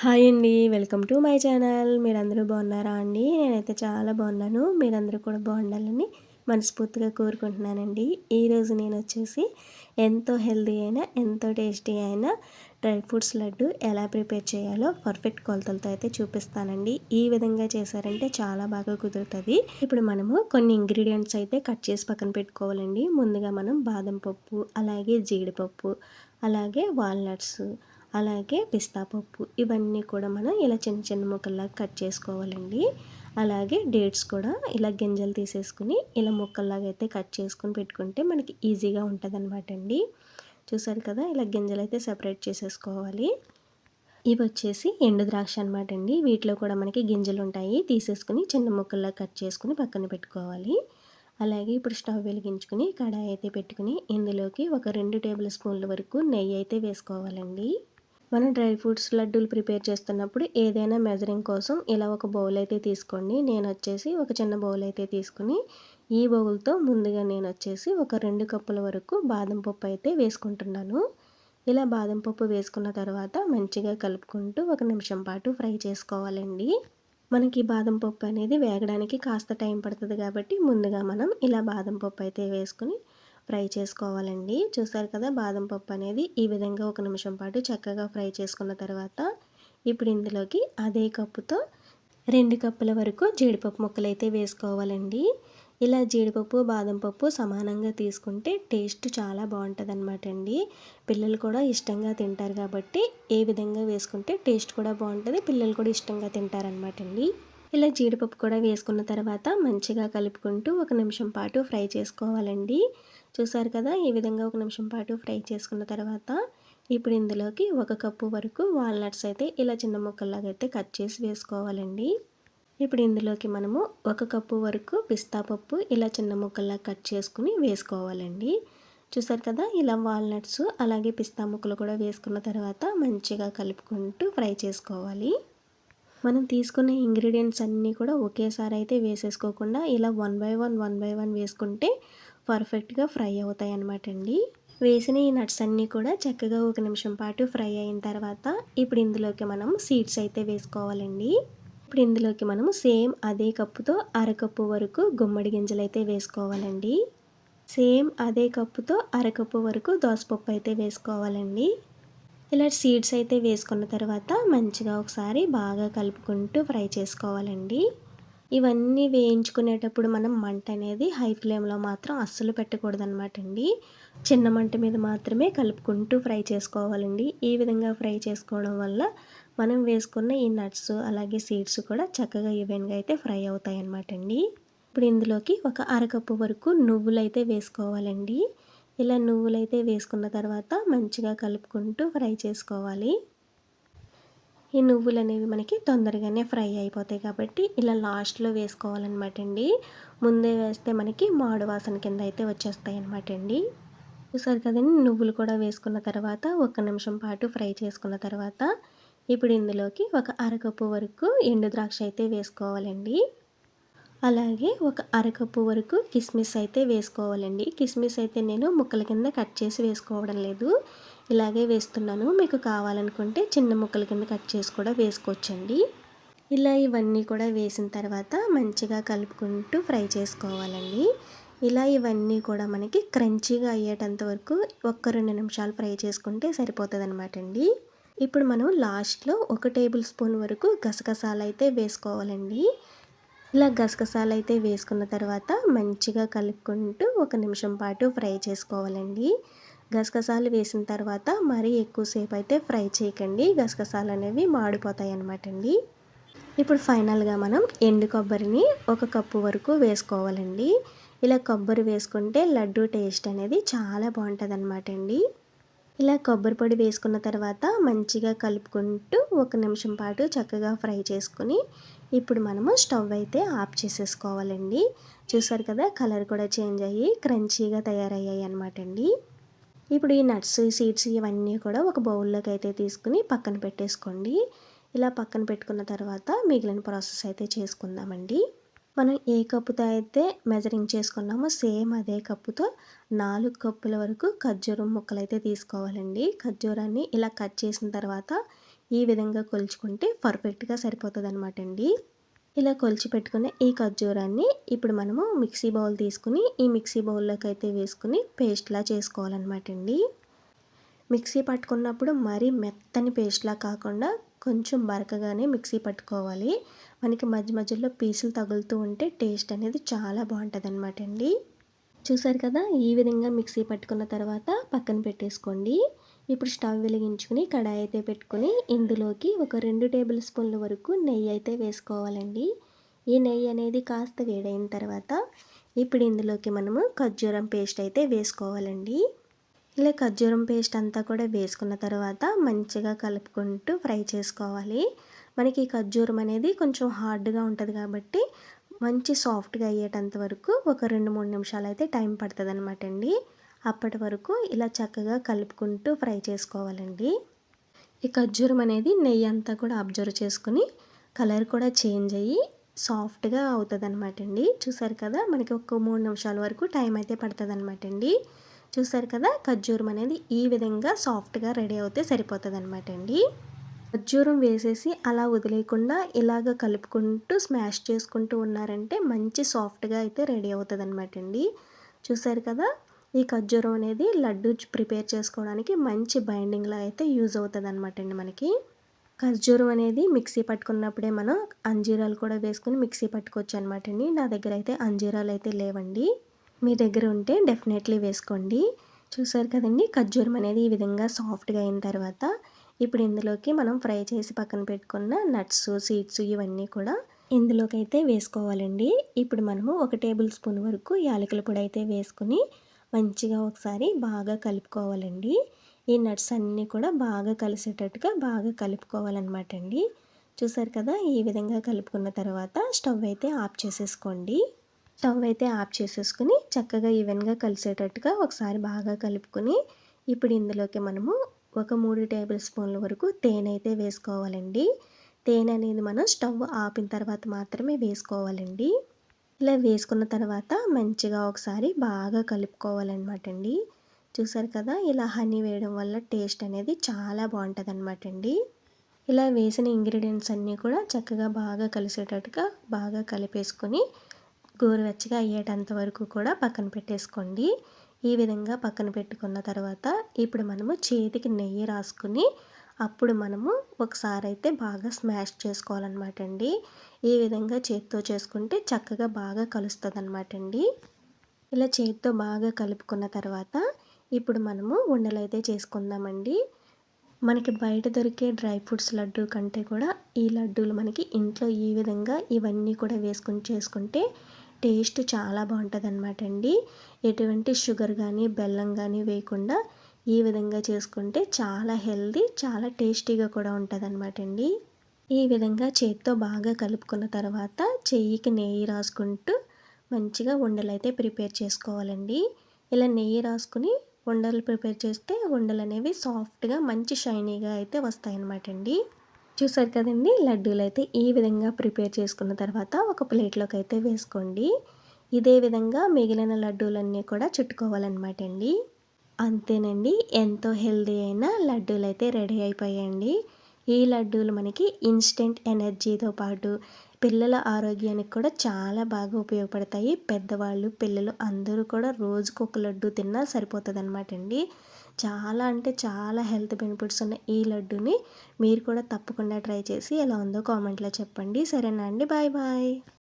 Hi అండి welcome to my channel. మీరందరూ బాగున్నారా అండి? నేనైతే చాలా బాగున్నాను. మీరందరూ కూడా బాగుండాలని మనస్ఫూర్తిగా కోరుకుంటున్నానండి. ఈరోజు నేను వచ్చేసి ఎంతో హెల్దీ అయినా ఎంతో టేస్టీ అయిన డ్రై ఫ్రూట్స్ లడ్డు ఎలా ప్రిపేర్ చేయాలో పర్ఫెక్ట్ కొలతలతో అయితే చూపిస్తానండి. ఈ విధంగా చేశారంటే చాలా బాగా కుదురుతుంది. ఇప్పుడు మనము కొన్ని ఇంగ్రీడియంట్స్ అయితే కట్ చేసి పక్కన పెట్టుకోవాలండి. ముందుగా మనం బాదం పప్పు అలాగే జీడిపప్పు అలాగే వాల్నట్స్ అలాగే పిస్తా పప్పు ఇవన్నీ కూడా మనం ఇలా చిన్న చిన్న ముక్కల్లాగా కట్ చేసుకోవాలండి. అలాగే డేట్స్ కూడా ఇలా గింజలు తీసేసుకుని ఇలా ముక్కల్లాగా అయితే కట్ చేసుకుని పెట్టుకుంటే మనకి ఈజీగా ఉంటుంది అనమాట అండి చూసారు కదా ఇలా గింజలు అయితే సెపరేట్ చేసేసుకోవాలి. ఇవి వచ్చేసి ఎండు ద్రాక్ష అనమాట అండి వీటిలో కూడా మనకి గింజలు ఉంటాయి. తీసేసుకుని చిన్న ముక్కల్లా కట్ చేసుకుని పక్కన పెట్టుకోవాలి. అలాగే ఇప్పుడు స్టవ్ వెలిగించుకుని కడాయి అయితే పెట్టుకుని ఇందులోకి ఒక రెండు టేబుల్ స్పూన్ల వరకు నెయ్యి అయితే వేసుకోవాలండి. మనం డ్రై ఫ్రూట్స్ లడ్డూలు ప్రిపేర్ చేస్తున్నప్పుడు ఏదైనా మెజరింగ్ కోసం ఇలా ఒక బౌల్ అయితే తీసుకోండి. నేను వచ్చేసి ఒక చిన్న బౌల్ అయితే తీసుకుని ఈ బౌల్తో ముందుగా నేను వచ్చేసి ఒక రెండు కప్పుల వరకు బాదం పప్పు అయితే వేసుకుంటున్నాను. ఇలా బాదం పప్పు వేసుకున్న తర్వాత మంచిగా కలుపుకుంటూ ఒక నిమిషం పాటు ఫ్రై చేసుకోవాలండి. మనకి బాదం పప్పు అనేది వేగడానికి కాస్త టైం పడుతుంది కాబట్టి ముందుగా మనం ఇలా బాదం పప్పు అయితే వేసుకుని ఫ్రై చేసుకోవాలండి. చూసారు కదా బాదం పప్పు అనేది ఈ విధంగా ఒక నిమిషం పాటు చక్కగా ఫ్రై చేసుకున్న తర్వాత ఇప్పుడు ఇందులోకి అదే కప్పుతో రెండు కప్పుల వరకు జీడిపప్పు ముక్కలు అయితే వేసుకోవాలండి. ఇలా జీడిపప్పు బాదం పప్పు సమానంగా తీసుకుంటే టేస్ట్ చాలా బాగుంటుంది అనమాట అండి. పిల్లలు కూడా ఇష్టంగా తింటారు కాబట్టి ఏ విధంగా వేసుకుంటే టేస్ట్ కూడా బాగుంటుంది పిల్లలు కూడా ఇష్టంగా తింటారనమాట అండి. ఇలా జీడిపప్పు కూడా వేసుకున్న తర్వాత మంచిగా కలుపుకుంటూ ఒక నిమిషం పాటు ఫ్రై చేసుకోవాలండి. చూసారు కదా ఈ విధంగా ఒక నిమిషం పాటు ఫ్రై చేసుకున్న తర్వాత ఇప్పుడు ఇందులోకి ఒక కప్పు వరకు వాల్నట్స్ అయితే ఇలా చిన్న ముక్కల్లాగా అయితే కట్ చేసి వేసుకోవాలండి. ఇప్పుడు ఇందులోకి మనము ఒక కప్పు వరకు పిస్తా పప్పు ఇలా చిన్న ముక్కల్లా కట్ చేసుకుని వేసుకోవాలండి. చూసారు కదా ఇలా వాల్నట్స్ అలాగే పిస్తా ముక్కలు కూడా వేసుకున్న తర్వాత మంచిగా కలుపుకుంటూ ఫ్రై చేసుకోవాలి. మనం తీసుకున్న ఇంగ్రీడియంట్స్ అన్నీ కూడా ఒకేసారి అయితే వేసేసుకోకుండా ఇలా one by one one by one వేసుకుంటే పర్ఫెక్ట్గా ఫ్రై అవుతాయి అన్నమాట అండి వేసిన ఈ నట్స్ అన్నీ కూడా చక్కగా ఒక నిమిషం పాటు ఫ్రై అయిన తర్వాత ఇప్పుడు ఇందులోకి మనం సీడ్స్ అయితే వేసుకోవాలండి. ఇప్పుడు ఇందులోకి మనము సేమ్ అదే కప్పుతో అరకప్పు వరకు గుమ్మడి గింజలు అయితే వేసుకోవాలండి. సేమ్ అదే కప్పుతో అరకప్పు వరకు దోసపప్పు అయితే వేసుకోవాలండి. ఇలా సీడ్స్ అయితే వేసుకున్న తర్వాత మంచిగా ఒకసారి బాగా కలుపుకుంటూ ఫ్రై చేసుకోవాలండి. ఇవన్నీ వేయించుకునేటప్పుడు మనం మంట అనేది హై ఫ్లేమ్లో మాత్రం అస్సలు పెట్టకూడదు అనమాట అండి చిన్న మంట మీద మాత్రమే కలుపుకుంటూ ఫ్రై చేసుకోవాలండి. ఈ విధంగా ఫ్రై చేసుకోవడం వల్ల మనం వేసుకున్న ఈ నట్స్ అలాగే సీడ్స్ కూడా చక్కగా ఈవెన్గా అయితే ఫ్రై అవుతాయి అన్నమాట అండి ఇప్పుడు ఇందులోకి ఒక అరకప్పు వరకు నువ్వులు అయితే వేసుకోవాలండి. ఇలా నువ్వులైతే వేసుకున్న తర్వాత మంచిగా కలుపుకుంటూ ఫ్రై చేసుకోవాలి. ఈ నువ్వులు అనేవి మనకి తొందరగానే ఫ్రై అయిపోతాయి కాబట్టి ఇలా లాస్ట్లో వేసుకోవాలన్నమాట అండి. ముందే వేస్తే మనకి మాడు వాసన కింద అయితే వచ్చేస్తాయి అనమాట అండి. చూసారు కదండి నువ్వులు కూడా వేసుకున్న తర్వాత ఒక నిమిషం పాటు ఫ్రై చేసుకున్న తర్వాత ఇప్పుడు ఇందులోకి ఒక అరకప్పు వరకు ఎండు ద్రాక్ష అయితే వేసుకోవాలండి. అలాగే ఒక అరకప్పు వరకు కిస్మిస్ అయితే వేసుకోవాలండి. కిస్మిస్ అయితే నేను ముక్కల కింద కట్ చేసి వేసుకోవడం లేదు. ఇలాగే వేస్తున్నాను. మీకు కావాలనుకుంటే చిన్న ముక్కల కింద కట్ చేసి కూడా వేసుకోవచ్చండి. ఇలా ఇవన్నీ కూడా వేసిన తర్వాత మంచిగా కలుపుకుంటూ ఫ్రై చేసుకోవాలండి. ఇలా ఇవన్నీ కూడా మనకి క్రంచీగా అయ్యేటంత వరకు ఒక్క రెండు నిమిషాలు ఫ్రై చేసుకుంటే సరిపోతుంది అనమాట అండి ఇప్పుడు మనం లాస్ట్లో ఒక టేబుల్ స్పూన్ వరకు గసగసాలు అయితే వేసుకోవాలండి. ఇలా గసగసాలు అయితే వేసుకున్న తర్వాత మంచిగా కలుపుకుంటూ ఒక నిమిషం పాటు ఫ్రై చేసుకోవాలండి. గసగసాలు వేసిన తర్వాత మరీ ఎక్కువసేపు అయితే ఫ్రై చేయకండి. గసగసాలు అనేవి మాడిపోతాయి అన్నమాట అండి ఇప్పుడు ఫైనల్గా మనం ఎండు కొబ్బరిని ఒక కప్పు వరకు వేసుకోవాలండి. ఇలా కొబ్బరి వేసుకుంటే లడ్డు టేస్ట్ అనేది చాలా బాగుంటుంది అనమాట అండి ఇలా కొబ్బరి పొడి వేసుకున్న తర్వాత మంచిగా కలుపుకుంటూ ఒక నిమిషం పాటు చక్కగా ఫ్రై చేసుకుని ఇప్పుడు మనము స్టవ్ అయితే ఆఫ్ చేసేసుకోవాలండి. చూసారు కదా కలర్ కూడా చేంజ్ అయ్యి క్రంచీగా తయారయ్యాయి అనమాట అండి. ఇప్పుడు ఈ నట్స్ సీడ్స్ ఇవన్నీ కూడా ఒక బౌల్లోకి అయితే తీసుకుని పక్కన పెట్టేసుకోండి. ఇలా పక్కన పెట్టుకున్న తర్వాత మిగిలిన ప్రాసెస్ అయితే చేసుకుందామండి. మనం ఏ కప్పుతో అయితే మెజరింగ్ చేసుకున్నామో సేమ్ అదే కప్పుతో నాలుగు కప్పుల వరకు ఖర్జూరం ముక్కలు అయితే తీసుకోవాలండి. ఖర్జూరాన్ని ఇలా కట్ చేసిన తర్వాత ఈ విధంగా కొలుచుకుంటే పర్ఫెక్ట్గా సరిపోతుంది అనమాట అండి. ఇలా కొలిచి పెట్టుకున్న ఈ ఖర్జూరాన్ని ఇప్పుడు మనము మిక్సీ బౌల్ తీసుకుని ఈ మిక్సీ బౌల్లోకి అయితే వేసుకుని పేస్ట్లా చేసుకోవాలన్నమాట అండి. మిక్సీ పట్టుకున్నప్పుడు మరీ మెత్తని పేస్ట్లా కాకుండా కొంచెం బరకగానే మిక్సీ పట్టుకోవాలి. మనకి మధ్య మధ్యలో పీసులు తగులుతూ ఉంటే టేస్ట్ అనేది చాలా బాగుంటుంది అనమాట అండి. చూసారు కదా ఈ విధంగా మిక్సీ పట్టుకున్న తర్వాత పక్కన పెట్టేసుకోండి. ఇప్పుడు స్టవ్ వెలిగించుకుని కడాయి అయితే పెట్టుకుని ఇందులోకి ఒక రెండు టేబుల్ స్పూన్ల వరకు నెయ్యి అయితే వేసుకోవాలండి. ఈ నెయ్యి అనేది కాస్త వేడైన తర్వాత ఇప్పుడు ఇందులోకి మనము ఖర్జూరం పేస్ట్ అయితే వేసుకోవాలండి. ఇలా ఖర్జూరం పేస్ట్ అంతా కూడా వేసుకున్న తర్వాత మంచిగా కలుపుకుంటూ ఫ్రై చేసుకోవాలి. మనకి ఖర్జూరం అనేది కొంచెం హార్డ్గా ఉంటుంది కాబట్టి మంచి సాఫ్ట్గా అయ్యేటంత వరకు ఒక రెండు మూడు నిమిషాలు అయితే టైం పడుతుంది అనమాట అండి. అప్పటి వరకు ఇలా చక్కగా కలుపుకుంటూ ఫ్రై చేసుకోవాలండి. ఈ ఖర్జూరం అనేది నెయ్యి అంతా కూడా అబ్జర్వ్ చేసుకుని కలర్ కూడా చేంజ్ అయ్యి సాఫ్ట్గా అవుతుంది అనమాట అండి. చూసారు కదా మనకి ఒక మూడు నిమిషాల వరకు టైం అయితే పడుతుంది అనమాట అండి. చూసారు కదా ఖర్జూరం అనేది ఈ విధంగా సాఫ్ట్గా రెడీ అవుతే సరిపోతుంది అనమాట అండి. ఖర్జూరం వేసేసి అలా వదిలేయకుండా ఇలాగ కలుపుకుంటూ స్మాష్ చేసుకుంటూ ఉన్నారంటే మంచి సాఫ్ట్గా అయితే రెడీ అవుతుంది అనమాట అండి. చూసారు కదా? ఈ ఖర్జూరం అనేది లడ్డు ప్రిపేర్ చేసుకోవడానికి మంచి బైండింగ్లో అయితే యూజ్ అవుతుంది అనమాట అండి మనకి. ఖర్జూరం అనేది మిక్సీ పట్టుకున్నప్పుడే మనం అంజీరాలు కూడా వేసుకుని మిక్సీ పట్టుకోవచ్చు అనమాట అండి. నా దగ్గర అయితే అంజీరాలు అయితే లేవండి. మీ దగ్గర ఉంటే డెఫినెట్లీ వేసుకోండి. చూసారు కదండి? ఖర్జూరం అనేది ఈ విధంగా సాఫ్ట్గా అయిన తర్వాత ఇప్పుడు ఇందులోకి మనం ఫ్రై చేసి పక్కన పెట్టుకున్న నట్స్ సీడ్స్ ఇవన్నీ కూడా ఇందులోకి అయితే వేసుకోవాలండి. ఇప్పుడు మనము ఒక టేబుల్ స్పూన్ వరకు యాలకుల పొడి అయితే వేసుకుని మంచిగా ఒకసారి బాగా కలుపుకోవాలండి. ఈ నట్స్ అన్నీ కూడా బాగా కలిసేటట్టుగా బాగా కలుపుకోవాలన్నమాట అండి. చూసారు కదా ఈ విధంగా కలుపుకున్న తర్వాత స్టవ్ అయితే ఆఫ్ చేసేసుకోండి. స్టవ్ అయితే ఆఫ్ చేసేసుకుని చక్కగా ఈవెన్గా కలిసేటట్టుగా ఒకసారి బాగా కలుపుకొని ఇప్పుడు ఇందులోకి మనము ఒక మూడు టేబుల్ స్పూన్ల వరకు తేనె అయితే వేసుకోవాలండి. తేనె అనేది మనం స్టవ్ ఆపిన తర్వాత మాత్రమే వేసుకోవాలండి. ఇలా వేసుకున్న తర్వాత మంచిగా ఒకసారి బాగా కలుపుకోవాలన్నమాట అండి చూసారు కదా ఇలా హనీ వేయడం వల్ల టేస్ట్ అనేది చాలా బాగుంటుంది అనమాట అండి ఇలా వేసిన ఇంగ్రీడియంట్స్ అన్నీ కూడా చక్కగా బాగా కలిసేటట్టుగా బాగా కలిపేసుకొని గోరువెచ్చగా అయ్యేటంత వరకు కూడా పక్కన పెట్టేసుకోండి. ఈ విధంగా పక్కన పెట్టుకున్న తర్వాత ఇప్పుడు మనము చేతికి నెయ్యి రాసుకుని అప్పుడు మనము ఒకసారి అయితే బాగా స్మాష్ చేసుకోవాలన్నమాట అండి. ఈ విధంగా చేతితో చేసుకుంటే చక్కగా బాగా కలుస్తుంది అనమాట అండి ఇలా చేతితో బాగా కలుపుకున్న తర్వాత ఇప్పుడు మనము ఉండలు అయితే చేసుకుందామండి. మనకి బయట దొరికే డ్రై ఫ్రూట్స్ లడ్డు కంటే కూడా ఈ లడ్డూలు మనకి ఇంట్లో ఈ విధంగా ఇవన్నీ కూడా వేసుకుని చేసుకుంటే టేస్ట్ చాలా బాగుంటుంది అనమాట అండి. ఎటువంటి షుగర్ కానీ బెల్లం కానీ వేయకుండా ఈ విధంగా చేసుకుంటే చాలా హెల్దీ చాలా టేస్టీగా కూడా ఉంటుంది అనమాట అండి. ఈ విధంగా చేతితో బాగా కలుపుకున్న తర్వాత చెయ్యికి నెయ్యి రాసుకుంటూ మంచిగా ఉండలు అయితే ప్రిపేర్ చేసుకోవాలండి. ఇలా నెయ్యి రాసుకుని ఉండలు ప్రిపేర్ చేస్తే ఉండలు అనేవి సాఫ్ట్గా మంచి షైనీగా అయితే వస్తాయన్నమాట అండి. చూసారు కదండి లడ్డూలు అయితే ఈ విధంగా ప్రిపేర్ చేసుకున్న తర్వాత ఒక ప్లేట్లోకి అయితే వేసుకోండి. ఇదే విధంగా మిగిలిన లడ్డూలన్నీ కూడా చుట్టుకోవాలన్నమాట అండి. అంతేనండి ఎంతో హెల్దీ అయిన లడ్డూలు అయితే రెడీ అయిపోయాయండి. ఈ లడ్డూలు మనకి ఇన్స్టెంట్ ఎనర్జీతో పాటు పిల్లల ఆరోగ్యానికి కూడా చాలా బాగా ఉపయోగపడతాయి. పెద్దవాళ్ళు పిల్లలు అందరూ కూడా రోజుకు ఒక లడ్డు తిన్నా సరిపోతుంది అనమాట అండి. చాలా అంటే చాలా హెల్త్ బెనిఫిట్స్ ఉన్న ఈ లడ్డుని మీరు కూడా తప్పకుండా ట్రై చేసి ఎలా ఉందో కామెంట్లో చెప్పండి. సరేనా అండి? Bye bye.